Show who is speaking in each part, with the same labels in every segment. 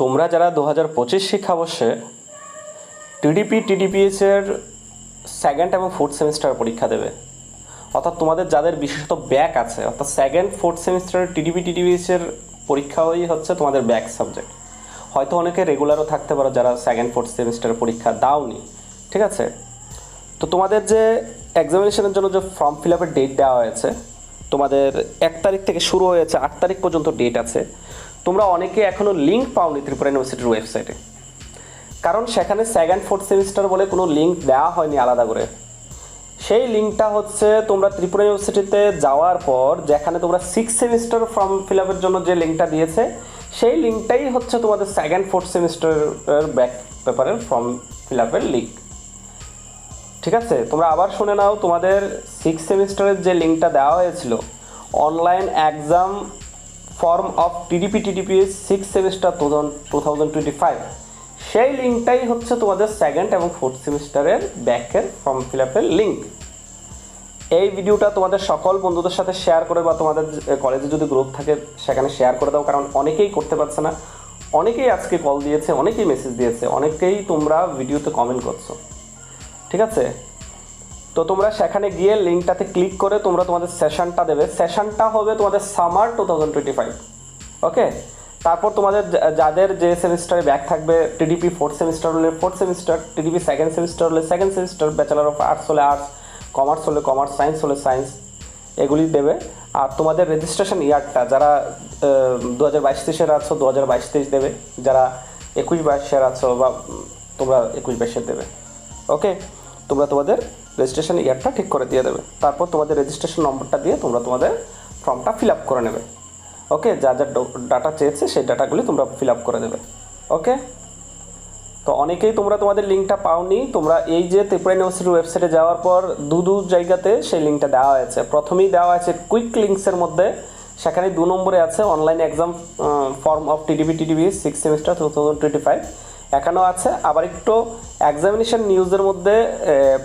Speaker 1: তোমরা যারা দু হাজার পঁচিশ শিক্ষাবর্ষে টিডিপি টিডিপিএসের সেকেন্ড এবং ফোর্থ সেমিস্টার পরীক্ষা দেবে, অর্থাৎ তোমাদের যাদের বিশেষত ব্যাক আছে, অর্থাৎ সেকেন্ড ফোর্থ সেমিস্টারের টিডিপি টিডিপিএসের পরীক্ষাই হচ্ছে তোমাদের ব্যাক সাবজেক্ট হয়তো অনেকে রেগুলারও থাকতে পারো যারা সেকেন্ড ফোর্থ সেমিস্টারের পরীক্ষা দাওনি, ঠিক আছে? তো তোমাদের যে এক্সামিনেশনের জন্য যে ফর্ম ফিল আপের ডেট দেওয়া হয়েছে, তোমাদের এক তারিখ থেকে শুরু হয়েছে, আট তারিখ পর্যন্ত ডেট আছে। তোমরা অনেকে এখনও লিঙ্ক পাওনি ত্রিপুরা ইউনিভার্সিটির ওয়েবসাইটে কারণ সেখানে সেকেন্ড ফোর্থ সেমিস্টার বলে কোনো লিঙ্ক দেওয়া হয়নি আলাদা করে। সেই লিঙ্কটা হচ্ছে তোমরা ত্রিপুরা ইউনিভার্সিটিতে যাওয়ার পর যেখানে তোমরা সিক্স সেমিস্টার ফর্ম ফিল আপের জন্য যে লিঙ্কটা দিয়েছে, সেই লিঙ্কটাই হচ্ছে তোমাদের সেকেন্ড ফোর্থ সেমিস্টারের ব্যাক পেপারের ফর্ম ফিল আপের লিঙ্ক ঠিক আছে? তোমরা আবার শুনে নাও, তোমাদের সিক্স সেমিস্টারের যে লিঙ্কটা দেওয়া হয়েছিল online exam form of TDP TDPS six semester two thousand twenty five সেই লিঙ্কটাই হচ্ছে তোমাদের সেকেন্ড এবং ফোর্থ সেমিস্টারের ব্যাকের ফর্ম ফিল আপের লিঙ্ক এই ভিডিওটা তোমাদের সকল বন্ধুদের সাথে শেয়ার করে বা তোমাদের কলেজে যদি গ্রুপ থাকে, সেখানে শেয়ার করে দাও, কারণ অনেকেই করতে পারছে না। অনেকেই আজকে কল দিয়েছে, অনেকেই মেসেজ দিয়েছে, অনেকেই তোমরা ভিডিওতে কমেন্ট করছ। ঠিক আছে? তো তোমরা সেখানে গিয়ে লিঙ্কটাতে ক্লিক করে তোমরা তোমাদের সেশনটা দেবে। সেশনটা হবে তোমাদের summer two thousand twenty five. Okay? তারপর তোমাদের যাদের যে সেমিস্টারে ব্যাক থাকবে, টিডিপি ফোর্থ সেমিস্টার হলে fourth semester TDP second semester হলে second semester bachelor of arts হলে আর্টস কমার্স হলে কমার্স সায়েন্স হলে সায়েন্স এগুলি দেবে। আর তোমাদের রেজিস্ট্রেশন ইয়ারটা যারা দু হাজার বাইশ তেইশের আছো দু হাজার বাইশ তেইশ দেবে। যারা একুশ বাইশের আছো বা তোমরা একুশ বাইশের দেবে। ওকে? তোমরা তোমাদের রেজিস্ট্রেশন ইয়ারটা ঠিক করে দিয়ে দেবে। তারপর তোমাদের রেজিস্ট্রেশন নম্বরটা দিয়ে তোমরা তোমাদের ফর্মটা ফিল আপ করে নেবে। ওকে যা যা ডাটা চেয়েছে, সেই ডাটাগুলি তোমরা ফিল আপ করে দেবে। ওকে তো অনেকেই তোমরা তোমাদের লিঙ্কটা পাওনি। তোমরা এই যে ত্রিপুরা ইউনিভার্সিটির ওয়েবসাইটে যাওয়ার পর দু দু জায়গাতে সেই লিঙ্কটা দেওয়া হয়েছে। প্রথমেই দেওয়া আছে কুইক লিঙ্কসের মধ্যে। সেখানে দু নম্বরে আছে online exam form of TDB TDB six semester two thousand twenty five এখানেও আছে। আবার একটু এক্সামিনেশন নিউজের মধ্যে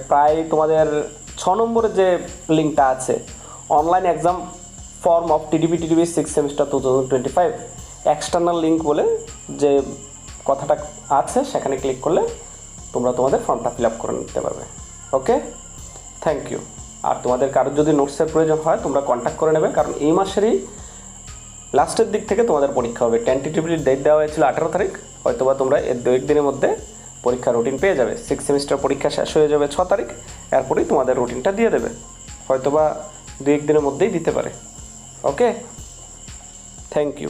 Speaker 1: প্রায় তোমাদের ছ নম্বরের যে লিঙ্কটা আছে online exam form of TDB TDB six semester two thousand twenty five external link বলে যে কথাটা আছে, সেখানে ক্লিক করলে তোমরা তোমাদের ফর্মটা ফিল আপ করে নিতে পারবে। ওকে থ্যাংক ইউ আর তোমাদের কারোর যদি নোটসের প্রয়োজন হয়, তোমরা কন্ট্যাক্ট করে নেবে, কারণ এই মাসেরই লাস্টের দিক থেকে তোমাদের পরীক্ষা হবে। টেন্টেটিভলি ডেট দেওয়া হয়েছিল আঠারো তারিখ। হয়তো বা তোমরা এর দু একদিনের মধ্যে পরীক্ষার রুটিন পেয়ে যাবে। সিক্স সেমিস্টার পরীক্ষা শেষ হয়ে যাবে ছ তারিখ। এরপরেই তোমাদের রুটিনটা দিয়ে দেবে। হয়তোবা দু একদিনের মধ্যেই দিতে পারে। Okay thank you